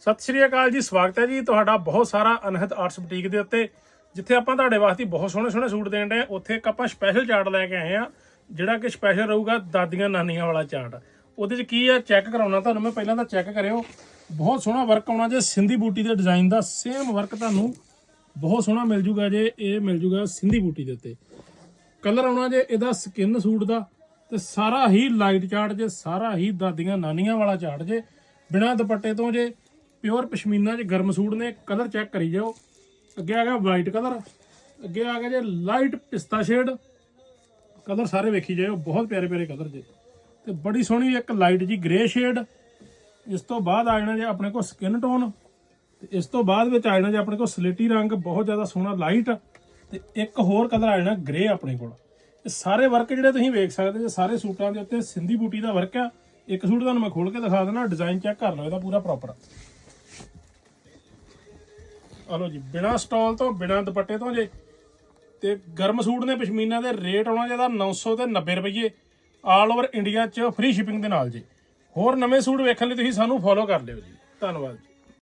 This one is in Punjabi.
ਸਤਿ ਸ਼੍ਰੀ ਅਕਾਲ ਜੀ, ਸਵਾਗਤ ਹੈ ਜੀ ਤੁਹਾਡਾ ਬਹੁਤ ਸਾਰਾ ਅਨਹਦ ਆਰਟਸ ਬੁਟੀਕ ਦੇ ਉੱਤੇ, ਜਿੱਥੇ ਆਪਾਂ ਤੁਹਾਡੇ ਵਾਸਤੇ ਬਹੁਤ ਸੋਹਣੇ ਸੋਹਣੇ ਸੂਟ ਦੇਣ ਦੇ ਉੱਥੇ ਇੱਕ ਆਪਾਂ ਸਪੈਸ਼ਲ ਚਾਰਟ ਲੈ ਕੇ ਆਏ ਆ ਜਿਹੜਾ ਕਿ ਸਪੈਸ਼ਲ ਰਹੂਗਾ ਦਾਦੀਆਂ ਨਾਨੀਆਂ ਵਾਲਾ ਚਾਰਟ। ਉਹਦੇ 'ਚ ਕੀ ਆ ਚੈੱਕ ਕਰਾਉਣਾ ਤੁਹਾਨੂੰ ਮੈਂ, ਪਹਿਲਾਂ ਤਾਂ ਚੈੱਕ ਕਰਿਓ। ਬਹੁਤ ਸੋਹਣਾ ਵਰਕ ਆਉਣਾ ਜੇ ਸਿੰਧੀ ਬੂਟੀ ਦੇ ਡਿਜ਼ਾਈਨ ਦਾ ਸੇਮ ਵਰਕ ਤੁਹਾਨੂੰ ਬਹੁਤ ਸੋਹਣਾ ਮਿਲ ਜੂਗਾ ਜੇ ਇਹ ਮਿਲ ਜੂਗਾ ਸਿੰਧੀ ਬੂਟੀ ਦੇ ਉੱਤੇ। ਕਲਰ ਆਉਣਾ ਜੇ ਇਹਦਾ ਸਕਿਨ ਸੂਟ ਦਾ, ਤੇ ਸਾਰਾ ਹੀ ਲਾਈਟ ਚਾਰਟ ਜੇ, ਸਾਰਾ ਹੀ ਦਾਦੀਆਂ ਨਾਨੀਆਂ ਵਾਲਾ ਚਾਰਟ ਜੇ, ਬਿਨਾ ਦੁਪੱਟੇ ਤੋਂ ਜੇ ਪਿਓਰ ਪਸ਼ਮੀਨਾ ਚ ਗਰਮ ਸੂਟ ਨੇ ਕਲਰ ਚੈੱਕ ਕਰੀ ਜਾਓ। ਅੱਗੇ ਆ ਗਿਆ ਵਾਈਟ ਕਲਰ ਅੱਗੇ ਆ ਗਿਆ ਜੇ ਲਾਈਟ ਪਿਸਤਾ ਸ਼ੇਡ ਕਲਰ ਸਾਰੇ ਵੇਖੀ ਜਾਓ ਬਹੁਤ ਪਿਆਰੇ ਪਿਆਰੇ ਕਲਰ ਜੇ। ਤੇ ਬੜੀ ਸੋਹਣੀ ਇੱਕ ਲਾਈਟ ਜੀ ਗ੍ਰੇ ਸ਼ੇਡ ਇਸ ਤੋਂ ਬਾਅਦ ਆ ਜਾਣਾ ਜੇ ਆਪਣੇ ਕੋਲ ਸਕਿਨ ਟੋਨ ਤੇ ਇਸ ਤੋਂ ਬਾਅਦ ਵਿੱਚ ਆ ਜਾਣਾ ਜੇ ਆਪਣੇ ਕੋਲ ਸਲੇਟੀ ਰੰਗ, ਬਹੁਤ ਜ਼ਿਆਦਾ ਸੋਹਣਾ ਲਾਈਟ ਤੇ ਇੱਕ ਹੋਰ ਕਲਰ ਆ ਜਾਣਾ ਗ੍ਰੇ ਆਪਣੇ ਕੋਲ। ਇਹ ਸਾਰੇ ਵਰਕ ਜਿਹੜੇ ਤੁਸੀਂ ਵੇਖ ਸਕਦੇ ਜੇ, ਸਾਰੇ ਸੂਟਾਂ ਦੇ ਉੱਤੇ ਸਿੰਧੀ ਬੂਟੀ ਦਾ ਵਰਕ ਆ। ਇੱਕ ਸੂਟ ਤੁਹਾਨੂੰ ਮੈਂ ਖੋਲ ਕੇ ਦਿਖਾ ਦਿੰਦਾ ਡਿਜ਼ਾਈਨ ਚੈੱਕ ਕਰ ਲਓ, ਇਹਦਾ ਪੂਰਾ ਪ੍ਰੋਪਰ ਆ ਲਓ ਜੀ, ਬਿਨਾ ਸਟਾਲ ਤੋਂ, ਬਿਨਾ ਦੁਪੱਟੇ ਤੋਂ ਜੇ। ਤੇ ਗਰਮ ਸੂਟ ਨੇ ਪਸ਼ਮੀਨਾ ਦੇ ਰੇਟ ਆਉਣਾ ਜਿਹਦਾ 900 ਤੇ 90 ਰੁਪਏ ਆਲ ਓਵਰ ਇੰਡੀਆ 'ਚ ਫ੍ਰੀ ਸ਼ਿਪਿੰਗ ਦੇ ਨਾਲ ਜੀ। ਹੋਰ ਨਵੇਂ ਸੂਟ ਵੇਖਣ ਲਈ ਤੁਸੀਂ ਸਾਨੂੰ ਫੋਲੋ ਕਰ ਲਿਓ ਜੀ। ਧੰਨਵਾਦ ਜੀ।